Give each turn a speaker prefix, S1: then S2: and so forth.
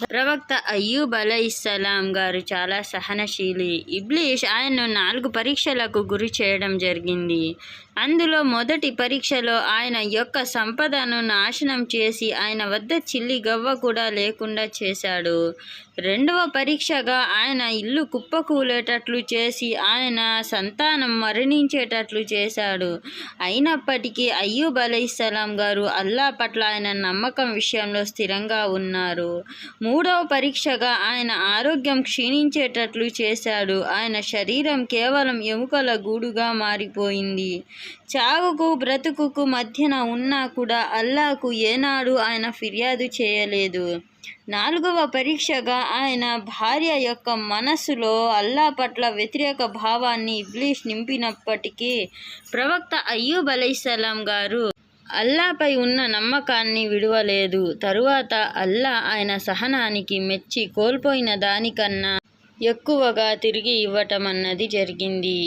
S1: ప్రవక్త అయ్యూబ్ అలైస్లాం గారు చాలా సహనశీలి. ఇబ్లీష్ ఆయన్ను నాలుగు పరీక్షలకు గురి చేయడం జరిగింది. అందులో మొదటి పరీక్షలో ఆయన యొక్క సంపదను నాశనం చేసి ఆయన వద్ద చిల్లి గవ్వ కూడా లేకుండా చేశాడు. రెండవ పరీక్షగా ఆయన ఇల్లు కుప్పకూలేటట్లు చేసి ఆయన సంతానం మరణించేటట్లు చేశాడు. అయినప్పటికీ అయ్యూబ్ అలైస్లాం గారు అల్లా పట్ల ఆయన నమ్మకం విషయంలో స్థిరంగా ఉన్నారు. మూడవ పరీక్షగా ఆయన ఆరోగ్యం క్షీణించేటట్లు చేశాడు. ఆయన శరీరం కేవలం ఎముకల గూడుగా మారిపోయింది. చావుకు బ్రతుకుకు మధ్యన ఉన్నా కూడా అల్లాకు ఏనాడు ఆయన ఫిర్యాదు చేయలేదు. నాలుగవ పరీక్షగా ఆయన భార్య యొక్క మనస్సులో అల్లా పట్ల వ్యతిరేక భావాన్ని ఇబ్లీష్ నింపినప్పటికీ ప్రవక్త అయ్యూబ్ అలైసలాం గారు అల్లాపై ఉన్న నమ్మకాన్ని విడువలేదు. తరువాత అల్లా ఆయన సహనానికి మెచ్చి కోల్పోయిన దానికన్నా ఎక్కువగా తిరిగి ఇవ్వటం అన్నది జరిగింది.